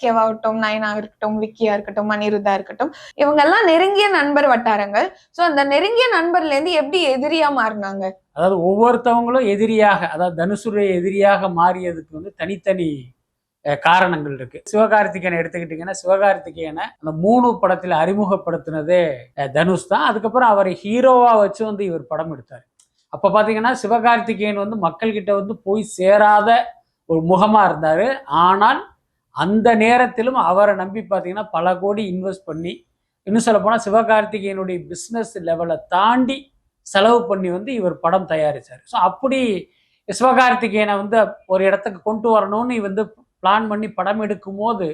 எஸ்கேவாகட்டும் நயனா இருக்கட்டும் விக்கியா இருக்கட்டும் அனிருதா இருக்கட்டும் இவங்க எல்லாம் நெருங்கிய நண்பர் வட்டாரங்கள். சோ அந்த நெருங்கிய நண்பர்ல இருந்து எப்படி எதிரியா மாறினாங்க? அதாவது ஒவ்வொருத்தவங்களும் எதிரியாக அதாவது தனுசுடைய எதிரியாக மாறியதுக்கு வந்து தனித்தனி காரணங்கள் இருக்கு. சிவகார்த்திகேயனை எடுத்துக்கிட்டிங்கன்னா சிவகார்த்திகேயனை அந்த மூணு படத்தில் அறிமுகப்படுத்தினதே தனுஷ் தான். அதுக்கப்புறம் அவரை ஹீரோவா வச்சு வந்து இவர் படம் எடுத்தார். அப்போ பார்த்தீங்கன்னா சிவகார்த்திகேயன் வந்து மக்கள்கிட்ட வந்து போய் சேராத ஒரு முகமா இருந்தார். ஆனால் அந்த நேரத்திலும் அவரை நம்பி பார்த்தீங்கன்னா பல கோடி இன்வெஸ்ட் பண்ணி இன்னும் சொல்ல போனால் சிவகார்த்திகேயனுடைய பிஸ்னஸ் லெவலை தாண்டி செலவு பண்ணி வந்து இவர் படம் தயாரிச்சார். ஸோ அப்படி சிவகார்த்திகேயனை வந்து ஒரு இடத்துக்கு கொண்டு வரணும்னு வந்து பிளான் பண்ணி படம் எடுக்கும் போது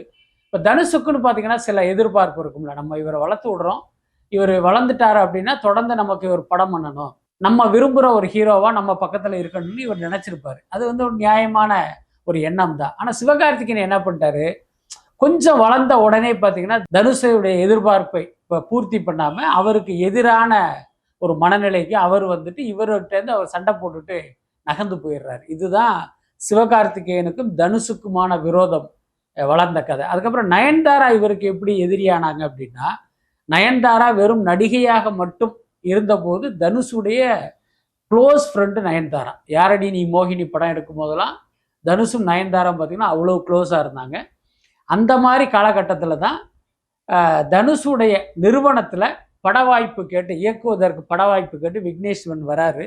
இப்போ தனுஷுக்குன்னு பார்த்தீங்கன்னா சில எதிர்பார்ப்பு இருக்கும்ல. நம்ம இவரை வளர்த்து விடுறோம். இவர் வளர்ந்துட்டாரு அப்படின்னா தொடர்ந்து நமக்கு இவர் படம் பண்ணணும். நம்ம விரும்புகிற ஒரு ஹீரோவாக நம்ம பக்கத்தில் இருக்கணும்னு இவர் நினச்சிருப்பார். அது வந்து ஒரு நியாயமான ஒரு எண்ணம் தான். ஆனால் சிவகார்த்திகேயன் என்ன பண்ணிட்டாரு? கொஞ்சம் வளர்ந்த உடனே பார்த்தீங்கன்னா தனுஷனுடைய எதிர்பார்ப்பை இப்போ பூர்த்தி பண்ணாமல் அவருக்கு எதிரான ஒரு மனநிலைக்கு அவர் வந்துட்டு இவர்கிட்டேருந்து அவர் சண்டை போட்டுட்டு நகர்ந்து போயிடுறாரு. இதுதான் சிவகார்த்திகேயனுக்கும் தனுஷுக்குமான விரோதம் வளர்ந்த கதை. அதுக்கப்புறம் நயன்தாரா இவருக்கு எப்படி எதிரியானாங்க அப்படின்னா நயன்தாரா வெறும் நடிகையாக மட்டும் இருந்தபோது தனுஷுடைய க்ளோஸ் ஃப்ரெண்டு நயன்தாரா. யாரடி நீ மோகினி படம் எடுக்கும் போதெல்லாம் தனுஷும் நயன்தாரம் பார்த்தீங்கன்னா அவ்வளோ க்ளோஸாக இருந்தாங்க. அந்த மாதிரி காலகட்டத்தில் தான் தனுஷுடைய நிறுவனத்தில் பட வாய்ப்பு கேட்டு இயக்குவதற்கு பட வாய்ப்பு கேட்டு விக்னேஷ் சிவன் வராரு.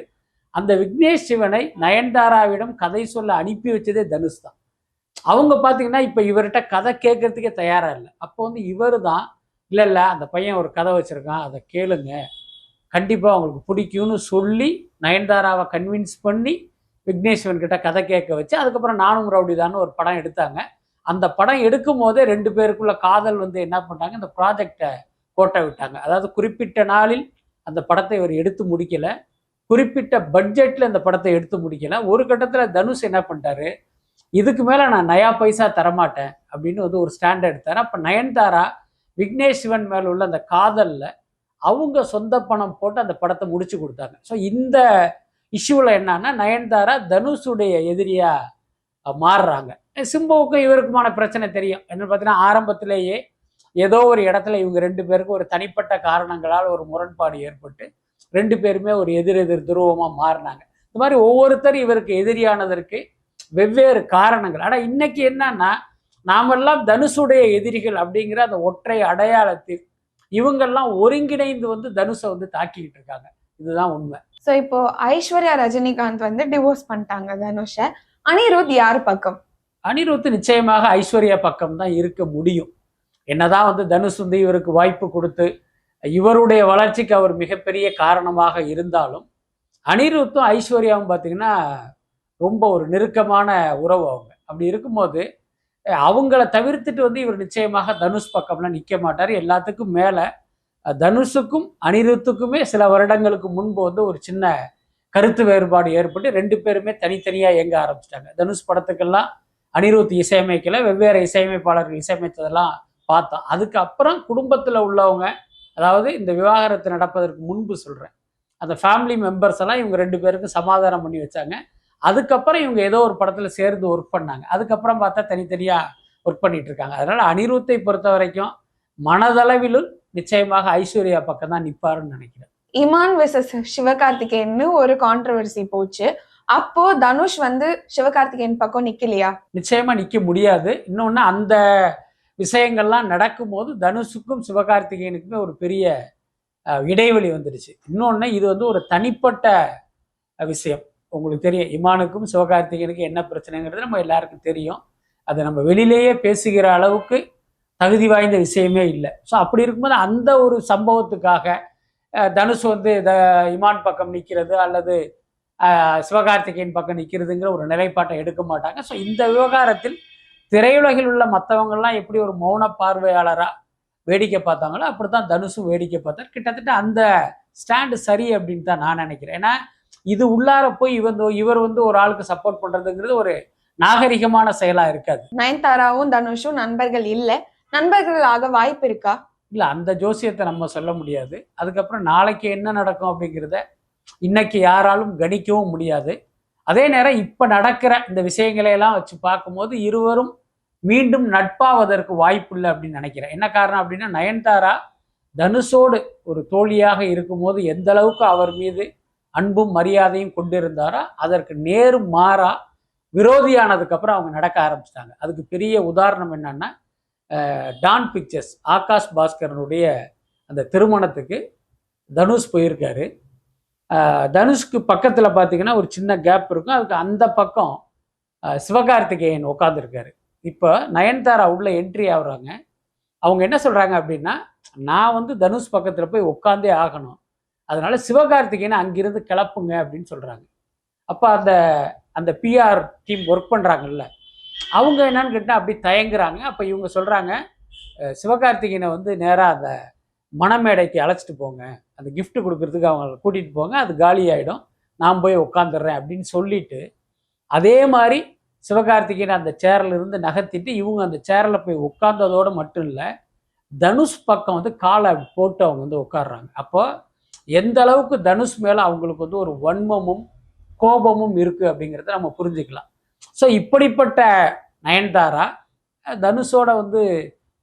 அந்த விக்னேஷ் சிவனை நயன்தாராவிடம் கதை சொல்ல அனுப்பி வச்சதே தனுஷ் தான். அவங்க பார்த்தீங்கன்னா இப்போ இவர்கிட்ட கதை கேட்கறதுக்கே தயாராக இல்லை. அப்போ வந்து இவர் தான் இல்லை இல்லை அந்த பையன் ஒரு கதை வச்சுருக்கான் அதை கேளுங்க. கண்டிப்பாக அவங்களுக்கு பிடிக்கும்னு சொல்லி நயன்தாராவை கன்வின்ஸ் பண்ணி விக்னேஷ் கிட்ட கதை கேட்க வச்சு அதுக்கப்புறம் நானும் ரவுடிதான்னு ஒரு படம் எடுத்தாங்க. அந்த படம் எடுக்கும் போதே ரெண்டு பேருக்குள்ள காதல் வந்து என்ன பண்ணாங்க இந்த ப்ராஜெக்டை கோட்டை விட்டாங்க. அதாவது குறிப்பிட்ட நாளில் அந்த படத்தை இவர் எடுத்து முடிக்கல. குறிப்பிட்ட பட்ஜெட்டில் இந்த படத்தை எடுத்து முடிக்கல. ஒரு கட்டத்தில் தனுஷ் என்ன பண்ணிட்டாரு இதுக்கு மேலே நான் நயா பைசா தரமாட்டேன் அப்படின்னு வந்து ஒரு ஸ்டாண்ட் எடுத்தார். அப்போ நயன்தாரா விக்னேஷ் சிவன் மேல உள்ள அந்த காதலில் அவங்க சொந்த பணம் போட்டு அந்த படத்தை முடிச்சு கொடுத்தாங்க. ஸோ இந்த இஷ்யூவில் என்னன்னா நயன்தாரா தனுஷுடைய எதிரியாக மாறுறாங்க. சிம்புவுக்கும் இவருக்குமான பிரச்சனை தெரியும். என்ன பார்த்தீங்கன்னா ஆரம்பத்திலேயே ஏதோ ஒரு இடத்துல இவங்க ரெண்டு பேருக்கும் ஒரு தனிப்பட்ட காரணங்களால் ஒரு முரண்பாடு ஏற்பட்டு ரெண்டு பேருமே ஒரு எதிர் எதிர் துருவமாக மாறினாங்க. இந்த மாதிரி ஒவ்வொருத்தர் இவருக்கு எதிரியானதற்கு வெவ்வேறு காரணங்கள். ஆனால் இன்னைக்கு என்னன்னா நாமெல்லாம் தனுஷுடைய எதிரிகள் அப்படிங்கிற அந்த ஒற்றை அடையாளத்தில் இவங்கெல்லாம் ஒருங்கிணைந்து வந்து தனுஷை வந்து தாக்கிக்கிட்டு இருக்காங்க. இதுதான் உண்மை. ஸோ இப்போ ஐஸ்வர்யா ரஜினிகாந்த் வந்து டிவோர்ஸ் பண்ணிட்டாங்க தனுஷ. அனிருத் யார் பக்கம்? அனிருத் நிச்சயமாக ஐஸ்வர்யா பக்கம் தான் இருக்க முடியும். என்னதான் வந்து தனுஷ் வந்து இவருக்கு வாய்ப்பு கொடுத்து இவருடைய வளர்ச்சிக்கு அவர் மிகப்பெரிய காரணமாக இருந்தாலும் அனிருத்தும் ஐஸ்வர்யாவும் பார்த்தீங்கன்னா ரொம்ப ஒரு நெருக்கமான உறவு அவங்க. அப்படி இருக்கும்போது அவங்கள தவிர்த்துட்டு வந்து இவர் நிச்சயமாக தனுஷ் பக்கம்லாம் நிற்க மாட்டார். எல்லாத்துக்கும் மேலே தனுஷுக்கும் அனிருத்துக்குமே சில வருடங்களுக்கு முன்பு வந்து ஒரு சின்ன கருத்து வேறுபாடு ஏற்பட்டு ரெண்டு பேருமே தனித்தனியாக இயங்க ஆரம்பிச்சிட்டாங்க. தனுஷ் படத்துக்கெல்லாம் அனிருத் இசையமைக்கல வெவ்வேறு இசையமைப்பாளர்கள் இசையமைத்ததெல்லாம் பார்த்தோம். அதுக்கப்புறம் குடும்பத்தில் உள்ளவங்க அதாவது இந்த விவாகரத்து நடப்பதற்கு முன்பு சொல்கிறேன் அந்த ஃபேமிலி மெம்பர்ஸ் எல்லாம் இவங்க ரெண்டு பேருக்கும் சமாதானம் பண்ணி வச்சாங்க. அதுக்கப்புறம் இவங்க ஏதோ ஒரு படத்தில் சேர்ந்து ஒர்க் பண்ணாங்க. அதுக்கப்புறம் பார்த்தா தனித்தனியாக ஒர்க் பண்ணிட்டு இருக்காங்க. அனிருத்தை பொறுத்த வரைக்கும் மனதளவிலும் நிச்சயமாக ஐஸ்வர்யா பக்கம் தான் நிற்பாருன்னு நினைக்கிறேன். இமான் வெர்சஸ் சிவகார்த்திகேயன்னு ஒரு கான்ட்ரவர்சி போச்சு. அப்போ தனுஷ் வந்து சிவகார்த்திகேயன் பக்கம் நிக்கலையா? நிச்சயமா நிற்க முடியாது. இன்னொன்று அந்த விஷயங்கள்லாம் நடக்கும்போது தனுஷுக்கும் சிவகார்த்திகேயனுக்குமே ஒரு பெரிய இடைவெளி வந்துடுச்சு. இன்னொன்று இது வந்து ஒரு தனிப்பட்ட விஷயம். உங்களுக்கு தெரியும் இமானுக்கும் சிவகார்த்திகேயனுக்கும் என்ன பிரச்சனைங்கிறது நம்ம எல்லாருக்கும் தெரியும். அதை நம்ம வெளியிலேயே பேசுகிற அளவுக்கு தகுதி வாய்ந்த விஷயமே இல்லை. ஸோ அப்படி இருக்கும்போது அந்த ஒரு சம்பவத்துக்காக தனுஷ் வந்து த இமான் பக்கம் நிற்கிறது அல்லது சிவகார்த்திகேயன் பக்கம் நிற்கிறதுங்கிற ஒரு நிலைப்பாட்டை எடுக்க மாட்டாங்க. ஸோ இந்த விவகாரத்தில் திரையுலகில் உள்ள மற்றவங்கள்லாம் எப்படி ஒரு மௌன பார்வையாளராக வேடிக்கை பார்த்தாங்களோ அப்படித்தான் தனுஷும் வேடிக்கை பார்த்தார். கிட்டத்தட்ட அந்த ஸ்டாண்டு சரி அப்படின்னு தான் நான் நினைக்கிறேன். ஏன்னா இது உள்ளார போய் இவர் இவர் வந்து ஒரு ஆளுக்கு சப்போர்ட் பண்ணுறதுங்கிறது ஒரு நாகரிகமான செயலாக இருக்காது. நயன்தாராவும் தனுஷும் நண்பர்கள் இல்லை. நண்பர்கள் ஆக வாய்ப்பு இருக்கா? இல்ல அந்த ஜோசியத்தை நம்ம சொல்ல முடியாது. அதுக்கப்புறம் நாளைக்கு என்ன நடக்கும் அப்படிங்கிறத இன்னைக்கு யாராலும் கணிக்கவும் முடியாது. அதே நேரம் இப்ப நடக்கிற இந்த விஷயங்களை எல்லாம் வச்சு பார்க்கும்போது இருவரும் மீண்டும் நட்பாவதற்கு வாய்ப்பு இல்லை அப்படின்னு நினைக்கிறேன். என்ன காரணம் அப்படின்னா நயன்தாரா தனுஷோடு ஒரு தோழியாக இருக்கும்போது எந்த அளவுக்கு அவர் மீது அன்பும் மரியாதையும் கொண்டிருந்தாரோ அதற்கு நேரும் மாறா விரோதியானதுக்கு அப்புறம் அவங்க நடக்க ஆரம்பிச்சிட்டாங்க. அதுக்கு பெரிய உதாரணம் என்னன்னா டான் பிக்சர்ஸ் ஆகாஷ் பாஸ்கரனுடைய அந்த திருமணத்துக்கு தனுஷ் போயிருக்காரு. தனுஷ்க்கு பக்கத்தில் பார்த்தீங்கன்னா ஒரு சின்ன கேப் இருக்கும். அதுக்கு அந்த பக்கம் சிவகார்த்திகேயன் உட்காந்துருக்காரு இப்போ நயன்தாரா உள்ள என்ட்ரி ஆகுறாங்க. அவங்க என்ன சொல்கிறாங்க அப்படின்னா நான் வந்து தனுஷ் பக்கத்தில் போய் உட்காந்தே ஆகணும். அதனால சிவகார்த்திகேயனை அங்கிருந்து கிளப்புங்க அப்படின்னு சொல்கிறாங்க அப்போ அந்த அந்த பிஆர் டீம் ஒர்க் பண்ணுறாங்கல்ல அவங்க என்னன்னு கேட்டால் அப்படி தயங்குறாங்க. அப்போ இவங்க சொல்கிறாங்க சிவகார்த்திகேயனை வந்து நேராக அந்த மணமேடைக்கு அழைச்சிட்டு போங்க. அந்த கிஃப்ட்டு கொடுக்கறதுக்கு அவங்கள கூட்டிகிட்டு போங்க. அது காலி ஆகிடும் நான் போய் உட்காந்துடுறேன் அப்படின்னு சொல்லிட்டு அதே மாதிரி சிவகார்த்திகேயன் அந்த சேரில் இருந்து நகர்த்திட்டு இவங்க அந்த சேரில் போய் உட்கார்ந்ததோடு மட்டும் இல்லை தனுஷ் பக்கம் வந்து காலை அப்படி போட்டு அவங்க வந்து உட்காடுறாங்க அப்போ எந்த அளவுக்கு தனுஷ் மேலே அவங்களுக்கு வந்து ஒரு வன்மமும் கோபமும் இருக்குது அப்படிங்கிறத நம்ம புரிஞ்சுக்கலாம். ஸோ இப்படிப்பட்ட நயன்தாரா தனுஷோட வந்து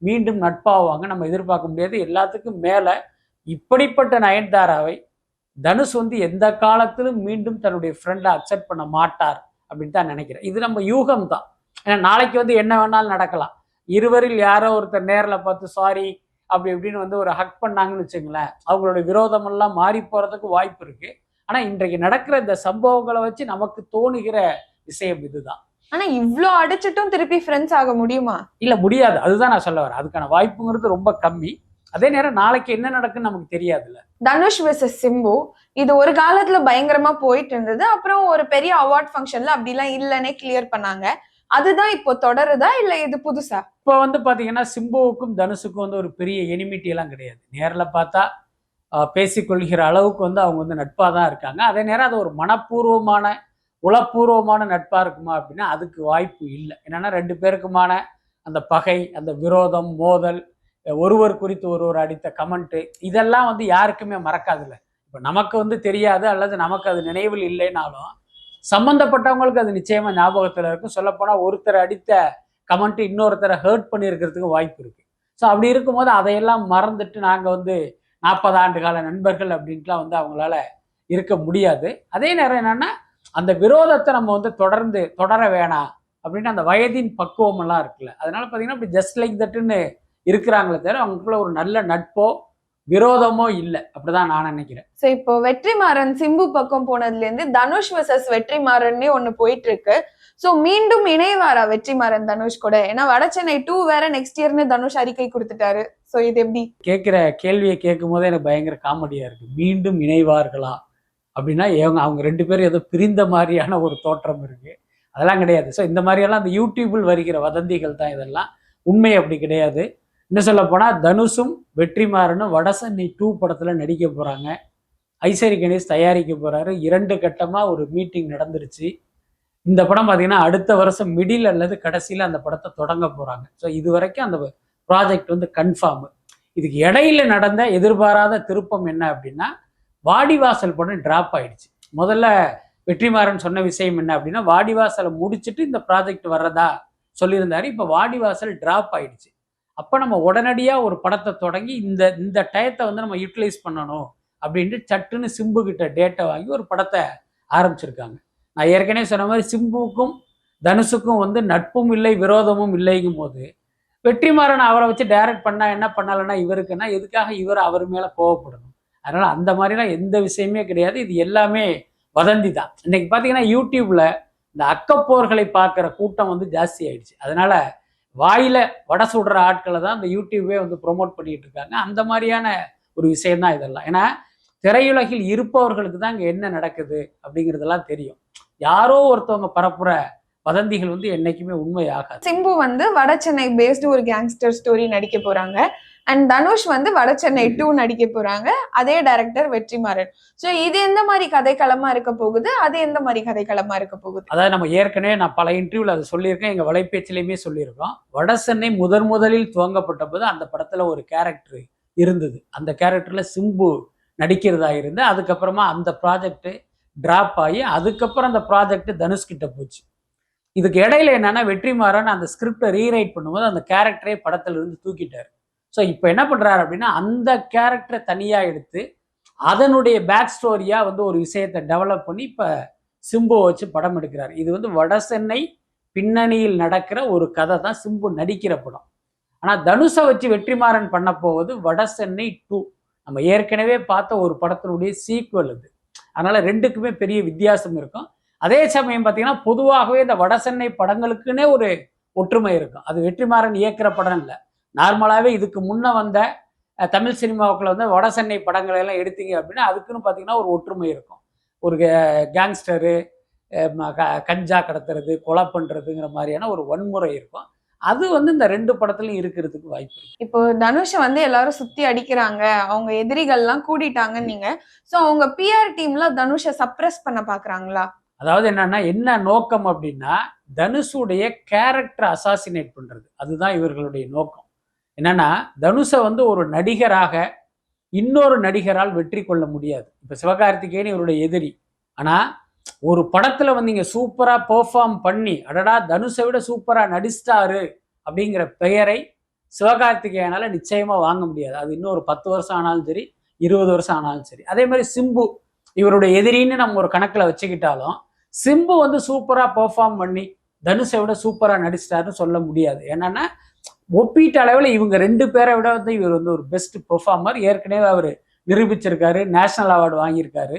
மீண்டும் நட்பாவாங்க. நம்ம எதிர்பார்க்க முடியாது. எல்லாத்துக்கும் மேலே இப்படிப்பட்ட நயன்தாராவை தனுஷ் வந்து எந்த காலத்திலும் மீண்டும் தன்னுடைய ஃப்ரெண்டை அக்செப்ட் பண்ண மாட்டார் அப்படின்னு தான் நினைக்கிறேன். இது நம்ம யூகம் தான் ஏன்னா நாளைக்கு வந்து என்ன வேணாலும் நடக்கலாம். இருவரில் யாரோ ஒருத்தர் நேரில் பார்த்து சாரி அப்படி இப்படின்னு வந்து ஒரு ஹக் பண்ணாங்கன்னு வச்சுங்களேன் அவங்களோட விரோதமெல்லாம் மாறி போகிறதுக்கு வாய்ப்பு இருக்குது ஆனால் இன்றைக்கு நடக்கிற இந்த சம்பவங்களை வச்சு நமக்கு தோணுகிற விஷயம் இதுதான் ஆனா இவ்ளோ அடிச்சிட்டும் திருப்பி ஃப்ரெண்ட்ஸ் ஆக முடியுமா? இல்லை முடியாது. அதுதான் நான் சொல்ல வரேன். அதுக்கான வாய்ப்புங்கிறது ரொம்ப கம்மி. அதே நேரம் நாளைக்கு என்ன நடக்குன்னு நமக்கு தெரியாதுல்ல. தனுஷ் வெர்சஸ் சிம்பு இது ஒரு காலத்துல பயங்கரமா போயிட்டு இருந்தது. அப்புறம் ஒரு பெரிய அவார்ட் ஃபங்க்ஷன்ல அப்படிலாம் இல்லைன்னே கிளியர் பண்ணாங்க. அதுதான் இப்போ தொடருதா இல்ல இது புதுசா? இப்போ வந்து பார்த்தீங்கன்னா சிம்புவுக்கும் தனுஷுக்கும் வந்து ஒரு பெரிய எனிமிட்டி எல்லாம் கிடையாது. நேரில் பார்த்தா பேசிக்கொள்கிற அளவுக்கு வந்து அவங்க வந்து நட்பாக தான் இருக்காங்க. அதே நேரம் அது ஒரு மனப்பூர்வமான உளப்பூர்வமான நட்பாக இருக்குமா அப்படின்னா அதுக்கு வாய்ப்பு இல்லை. என்னென்னா ரெண்டு பேருக்குமான அந்த பகை அந்த விரோதம் மோதல் ஒருவர் குறித்து ஒருவர் அடித்த கமெண்ட்டு இதெல்லாம் வந்து யாருக்குமே மறக்காதுல்ல. இப்போ நமக்கு வந்து தெரியாது அல்லது நமக்கு அது நினைவில் இல்லைனாலும் சம்மந்தப்பட்டவங்களுக்கு அது நிச்சயமாக ஞாபகத்தில் இருக்கும். சொல்லப்போனால் ஒருத்தர் அடித்த கமெண்ட்டு இன்னொருத்தரை ஹர்ட் பண்ணியிருக்கிறதுக்கு வாய்ப்பு இருக்குது ஸோ அப்படி இருக்கும்போது அதையெல்லாம் மறந்துட்டு நாங்கள் வந்து நாற்பது ஆண்டு கால நண்பர்கள் அப்படின்ட்டுலாம் வந்து அவங்களால இருக்க முடியாது. அதே நேரம் என்னென்னா அந்த விரோதத்தை நம்ம வந்து தொடர்ந்து தொடர வேணாம் அப்படின்னு அந்த வயதின் பக்குவம் எல்லாம் இருக்குல்ல. அதனால பார்த்தீங்கன்னா இப்படி ஜஸ்ட் லைக் தட்டுன்னு இருக்கிறாங்களே தவிர அவங்களுக்குள்ள ஒரு நல்ல நட்போ விரோதமோ இல்லை. அப்படிதான் நான் நினைக்கிறேன். சோ இப்போ வெற்றிமாறன் சிம்பு பக்கம் போனதுல இருந்து தனுஷ் வெர்சஸ் வெற்றிமாறன்னே ஒண்ணு போயிட்டு இருக்கு சோ மீண்டும் இணைவாரா வெற்றிமாறன் தனுஷ் கூட? ஏன்னா வடசென்னை டூ வேற நெக்ஸ்ட் இயர்னு தனுஷ் அறிக்கை கொடுத்துட்டாரு. சோ இது எப்படி? கேட்குற கேள்வியை கேட்கும் போதே எனக்கு பயங்கர காமெடியாக இருக்குது மீண்டும் இணைவார்களா? அப்படின்னா இவங்க அவங்க ரெண்டு பேரும் ஏதோ பிரிந்த மாதிரியான ஒரு தோற்றம் இருக்குது அதெல்லாம் கிடையாது. ஸோ இந்த மாதிரியெல்லாம் அந்த யூடியூபில் வருகிற வதந்திகள் தான் இதெல்லாம். உண்மை அப்படி கிடையாது. இன்னும் சொல்ல போனால் தனுஷும் வெற்றிமாறனும் வடசன்னி டூ படத்தில் நடிக்க போகிறாங்க ஐசரி கணேஷ் தயாரிக்க போகிறாரு இரண்டு கட்டமாக ஒரு மீட்டிங் நடந்துருச்சு. இந்த படம் பார்த்திங்கன்னா அடுத்த வருஷம் மிடில் அல்லது கடைசியில் அந்த படத்தை தொடங்க போகிறாங்க ஸோ இது வரைக்கும் அந்த ப்ராஜெக்ட் வந்து கன்ஃபார்ம் இதுக்கு இடையில நடந்த எதிர்பாராத திருப்பம் என்ன அப்படின்னா வாடிவாசல் படம் டிராப் ஆயிடுச்சு. முதல்ல வெற்றிமாறன் சொன்ன விஷயம் என்ன அப்படின்னா வாடிவாசலை முடிச்சுட்டு இந்த ப்ராஜெக்ட் வர்றதா சொல்லியிருந்தாரு. இப்போ வாடிவாசல் டிராப் ஆயிடுச்சு. அப்போ நம்ம உடனடியாக ஒரு படத்தை தொடங்கி இந்த இந்த டயத்தை வந்து நம்ம யூட்டிலைஸ் பண்ணணும் அப்படின்ட்டு சட்டுன்னு சிம்பு கிட்ட டேட்டை வாங்கி ஒரு படத்தை ஆரம்பிச்சிருக்காங்க. நான் ஏற்கனவே சொன்ன மாதிரி சிம்புவுக்கும் தனுஷுக்கும் வந்து நட்பும் இல்லை விரோதமும் இல்லைங்கும் போது வெற்றிமாறன் அவரை வச்சு டைரக்ட் பண்ணா என்ன பண்ணலைன்னா இவருக்குன்னா எதுக்காக இவர் அவர் மேலே கோவப்படணும்? அதனால் அந்த மாதிரிலாம் எந்த விஷயமே கிடையாது. இது எல்லாமே வதந்தி தான். இன்னைக்கு பார்த்தீங்கன்னா யூடியூப்ல இந்த அக்கப்போர்களை பார்க்குற கூட்டம் வந்து ஜாஸ்தி ஆயிடுச்சு. அதனால வாயில வடை சுடுற ஆட்களை தான் இந்த யூடியூபே வந்து ப்ரொமோட் பண்ணிட்டு இருக்காங்க. அந்த மாதிரியான ஒரு விஷயம் தான் இதெல்லாம். ஏன்னா திரையுலகில் இருப்பவர்களுக்கு தான் இங்கே என்ன நடக்குது அப்படிங்கிறதெல்லாம் தெரியும். யாரோ ஒருத்தவங்க பரப்புற வதந்திகள் வந்து என்னைக்குமே உண்மையாகாது சிம்பு வந்து வட சென்னை பேஸ்டு ஒரு கேங்ஸ்டர் ஸ்டோரி நடிக்க போறாங்க. அண்ட் தனுஷ் வந்து வட சென்னை டூ நடிக்க போறாங்க. அதே டைரக்டர் வெற்றிமாறன். சோ இது எந்த மாதிரி கதைக்களமா இருக்க போகுது? அது எந்த மாதிரி கதைக்களமா இருக்க போகுது? அதாவது நம்ம ஏற்கனவே நான் பல இன்டர்வியூல அதை சொல்லியிருக்கேன். எங்க வலைபேச்சிலையுமே சொல்லியிருக்கோம். வடசென்னை முதன் முதலில் துவங்கப்பட்ட போது அந்த படத்துல ஒரு கேரக்டர் இருந்தது. அந்த கேரக்டர்ல சிம்பு நடிக்கிறதா இருந்து அதுக்கப்புறமா அந்த ப்ராஜெக்ட் டிராப் ஆகி அதுக்கப்புறம் அந்த ப்ராஜெக்ட் தனுஷ் கிட்ட போச்சு. இதுக்கு இடையில என்னன்னா வெற்றிமாறன் அந்த ஸ்கிரிப்டை ரீரைட் பண்ணும்போது அந்த கேரக்டரே படத்துல இருந்து தூக்கிட்டார். ஸோ இப்போ என்ன பண்ணுறாரு அப்படின்னா அந்த கேரக்டரை தனியாக எடுத்து அதனுடைய பேக் ஸ்டோரியாக வந்து ஒரு விஷயத்தை டெவலப் பண்ணி இப்போ சிம்புவை வச்சு படம் எடுக்கிறார். இது வந்து வடசென்னை பின்னணியில் நடக்கிற ஒரு கதை தான் சிம்பு நடிக்கிற படம். ஆனால் தனுஷை வச்சு வெற்றிமாறன் பண்ண போவது வடசென்னை டூ நம்ம ஏற்கனவே பார்த்த ஒரு படத்தினுடைய சீக்குவல் இது அதனால் ரெண்டுக்குமே பெரிய வித்தியாசம் இருக்கும். அதே சமயம் பார்த்தீங்கன்னா பொதுவாகவே இந்த வடசென்னை படங்களுக்குன்னே ஒரு ஒற்றுமை இருக்கும். அது வெற்றிமாறன் இயக்கிற படம் இல்லை. நார்மலாகவே இதுக்கு முன்ன வந்த தமிழ் சினிமாவுக்குள்ள வந்து வடசென்னை படங்களை எல்லாம் எடுத்தீங்க அப்படின்னா அதுக்குன்னு பார்த்தீங்கன்னா ஒரு ஒற்றுமை இருக்கும். ஒரு கேங்ஸ்டரு கஞ்சா கடத்துறது கொலை பண்ணுறதுங்கிற மாதிரியான ஒரு வன்முறை இருக்கும். அது வந்து இந்த ரெண்டு படத்துலையும் இருக்கிறதுக்கு வாய்ப்பு இருக்கு. இப்போ தனுஷை வந்து எல்லாரும் சுத்தி அடிக்கிறாங்க அவங்க எதிரிகள்லாம் கூடிட்டாங்கன்னு நீங்க சோ அவங்க பிஆர் டீம்ல தனுஷை சப்ரஸ் பண்ண பாக்குறாங்களா? அதாவது என்னன்னா என்ன நோக்கம் அப்படின்னா தனுஷுடைய கேரக்டர் அசாசினேட் பண்றது. அதுதான் இவர்களுடைய நோக்கம். என்னன்னா தனுஷை வந்து ஒரு நடிகராக இன்னொரு நடிகரால் வெற்றி கொள்ள முடியாது. இப்போ சிவகார்த்திகேயன் இவருடைய எதிரி. ஆனால் ஒரு படத்தில் வந்து இங்கே சூப்பராக பெர்ஃபார்ம் பண்ணி அடடா தனுஷை விட சூப்பராக நடிச்சிட்டாரு அப்படிங்கிற பெயரை சிவகார்த்திகேயனால் நிச்சயமாக வாங்க முடியாது. அது இன்னும் ஒரு பத்து வருஷம் ஆனாலும் சரி இருபது வருஷம் ஆனாலும் சரி. அதே மாதிரி சிம்பு இவருடைய எதிரின்னு நம்ம ஒரு கணக்கில் வச்சுக்கிட்டாலும் சிம்பு வந்து சூப்பராக பெர்ஃபார்ம் பண்ணி தனுஷை விட சூப்பராக நடிச்சிட்டாருன்னு சொல்ல முடியாது. என்னென்னா ஒப்பீட்டு அளவில் இவங்க ரெண்டு பேரை விட வந்து இவர் வந்து ஒரு பெஸ்ட் பெர்ஃபார்மர் ஏற்கனவே அவர் நிரூபிச்சிருக்காரு நேஷனல் அவார்டு வாங்கியிருக்காரு.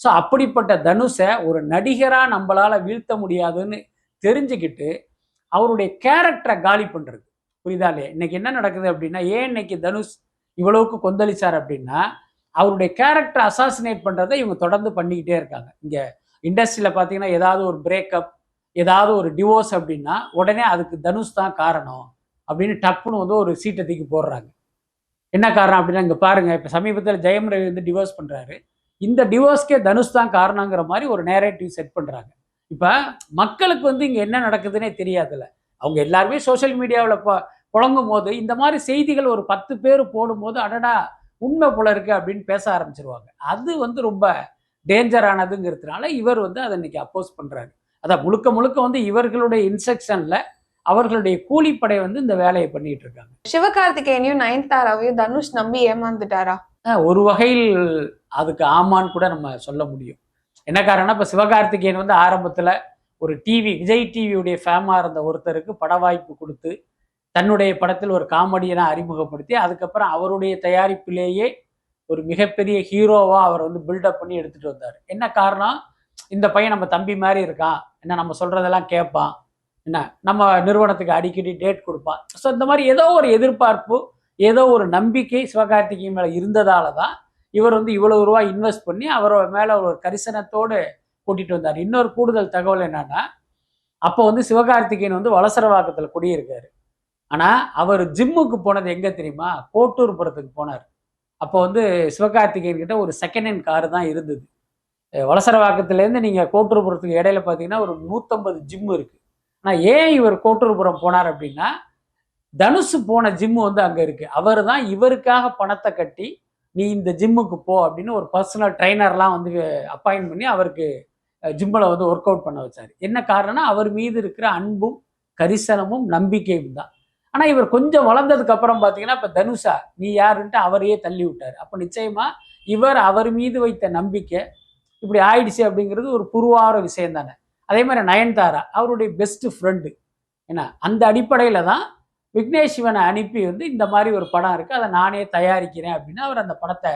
ஸோ அப்படிப்பட்ட தனுஷை ஒரு நடிகராக நம்மளால் வீழ்த்த முடியாதுன்னு தெரிஞ்சுக்கிட்டு அவருடைய கேரக்டரை காலி பண்ணுறது புரியுதா இல்லையா? இன்னைக்கு என்ன நடக்குது அப்படின்னா ஏன் இன்னைக்கு தனுஷ் இவ்வளவுக்கு கொந்தளிச்சார் அப்படின்னா அவருடைய கேரக்டர் அசாசினேட் பண்ணுறதை இவங்க தொடர்ந்து பண்ணிக்கிட்டே இருக்காங்க. இங்கே இண்டஸ்ட்ரியில் பார்த்தீங்கன்னா ஏதாவது ஒரு பிரேக்கப் ஏதாவது ஒரு டிவோர்ஸ் அப்படின்னா உடனே அதுக்கு தனுஷ் தான் காரணம். அப்படின்னு டப்புன்னு வந்து ஒரு சீட்டை தூக்கி போடுறாங்க. என்ன காரணம் அப்படின்னா இங்கே பாருங்கள் இப்போ சமீபத்தில் ஜெயம் ரவி வந்து டிவோர்ஸ் பண்ணுறாரு இந்த டிவோர்ஸ்க்கே தனுஷ் தான் காரணங்கிற மாதிரி ஒரு நேரேட்டிவ் செட் பண்ணுறாங்க இப்போ மக்களுக்கு வந்து இங்கே என்ன நடக்குதுன்னே தெரியாதுல்ல. அவங்க எல்லாருமே சோஷியல் மீடியாவில் புழங்கும் போது இந்த மாதிரி செய்திகள் ஒரு பத்து பேர் போடும்போது அடடா உண்மை போல இருக்கு அப்படின்னு பேச ஆரம்பிச்சிருவாங்க. அது வந்து ரொம்ப டேஞ்சரானதுங்கிறதுனால இவர் வந்து அதை இன்னைக்கு அப்போஸ் பண்ணுறாரு அதான் முழுக்க முழுக்க வந்து இவர்களுடைய இன்ஸ்ட்ரக்ஷனில் அவர்களுடைய கூலிப்படை வந்து இந்த வேலையை பண்ணிட்டு இருக்காங்க. சிவகார்த்திகேயனையும் நயன்தாராவையும் தனுஷ் நம்பி ஏமாந்துட்டாரா? ஒரு வகையில் அதுக்கு ஆமான்னு கூட நம்ம சொல்ல முடியும். என்ன காரணம்னா இப்போ சிவகார்த்திகேயன் வந்து ஆரம்பத்தில் ஒரு டிவி விஜய் டிவியுடைய ஃபேமாக இருந்த ஒருத்தருக்கு பட வாய்ப்பு கொடுத்து தன்னுடைய படத்தில் ஒரு காமெடியனை அறிமுகப்படுத்தி அதுக்கப்புறம் அவருடைய தயாரிப்பிலேயே ஒரு மிகப்பெரிய ஹீரோவாக அவர் வந்து பில்டப் பண்ணி எடுத்துகிட்டு வந்தார். என்ன காரணம்? இந்த பையன் நம்ம தம்பி மாதிரி இருக்கான். என்ன நம்ம சொல்கிறதெல்லாம் கேட்பான். என்ன நம்ம நிறுவனத்துக்கு அடிக்கடி டேட் கொடுப்பான். ஸோ இந்த மாதிரி ஏதோ ஒரு எதிர்பார்ப்பு ஏதோ ஒரு நம்பிக்கை சிவகார்த்திகேயன் மேலே இருந்ததால தான் இவர் வந்து இவ்வளவு ரூபா இன்வெஸ்ட் பண்ணி அவரோட மேலே ஒரு கரிசனத்தோடு கூட்டிகிட்டு வந்தார். இன்னொரு கூடுதல் தகவல் என்னன்னா அப்போ வந்து சிவகார்த்திகேயன் வந்து வளசரவாக்கத்தில் குடியிருக்காரு. ஆனால் அவர் ஜிம்முக்கு போனது எங்கே தெரியுமா? கோட்டூர்புரத்துக்கு போனார். அப்போ வந்து சிவகார்த்திகேயன் கிட்ட ஒரு செகண்ட் ஹேண்ட் காரு தான் இருந்தது. வளசரவாக்கத்துலேருந்து வலசரவாக்கத்துலேருந்து நீங்கள் கோட்டூர்புரத்துக்கு இடையில பார்த்தீங்கன்னா ஒரு நூற்றம்பது ஜிம் இருக்குது ஆனால் ஏன் இவர் கோட்டூர்புரம் போனார் அப்படின்னா தனுஷ் போன ஜிம்மு வந்து அங்கே இருக்குது அவர் தான் இவருக்காக பணத்தை கட்டி நீ இந்த ஜிம்முக்கு போ அப்படின்னு ஒரு பர்சனல் ட்ரைனர்லாம் வந்து அப்பாயின்ட் பண்ணி அவருக்கு ஜிம்மில் வந்து ஒர்க் அவுட் பண்ண வச்சார். என்ன காரணம்னா அவர் மீது இருக்கிற அன்பும் கரிசனமும் நம்பிக்கையும் தான். ஆனால் இவர் கொஞ்சம் வளர்ந்ததுக்கு அப்புறம் பார்த்தீங்கன்னா இப்போ தனுஷா நீ யாருன்ட்டு அவரையே தள்ளி விட்டார். அப்போ நிச்சயமாக இவர் அவர் மீது வைத்த நம்பிக்கை இப்படி ஆயிடுச்சு அப்படிங்கிறது ஒரு புருவார விஷயம் தானே. அதே மாதிரி நயன்தாரா அவருடைய பெஸ்ட்டு ஃப்ரெண்டு என்ன அந்த அடிப்படையில் தான் விக்னேஷ் சிவனை அனுப்பி வந்து இந்த மாதிரி ஒரு படம் இருக்குது அதை நானே தயாரிக்கிறேன் அப்படின்னு அவர் அந்த படத்தை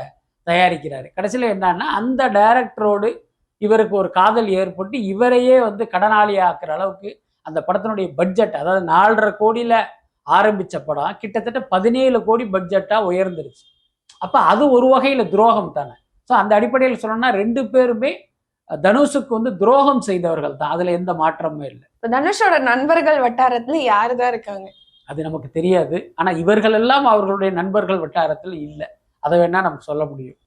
தயாரிக்கிறாரு. கடைசியில் என்னன்னா அந்த டைரக்டரோடு இவருக்கு ஒரு காதல் ஏற்பட்டு இவரையே வந்து கடனாளி ஆக்குற அளவுக்கு அந்த படத்தினுடைய பட்ஜெட் அதாவது நாலரை கோடியில் ஆரம்பித்த படம் கிட்டத்தட்ட பதினேழு கோடி பட்ஜெட்டாக உயர்ந்துருச்சு. அப்போ அது ஒரு வகையில் துரோகம் தானே ஸோ அந்த அடிப்படையில் சொல்லணும்னா ரெண்டு பேருமே தனுஷுக்கு வந்து துரோகம் செய்தவர்கள் தான் அதுல எந்த மாற்றமும் இல்லை. தனுஷோட நண்பர்கள் வட்டாரத்துல யாரு தான் இருக்காங்க? அது நமக்கு தெரியாது. ஆனா இவர்கள் எல்லாம் அவர்களுடைய நண்பர்கள் வட்டாரத்துல இல்லை. அதை வேணா நம்ம சொல்ல முடியும்.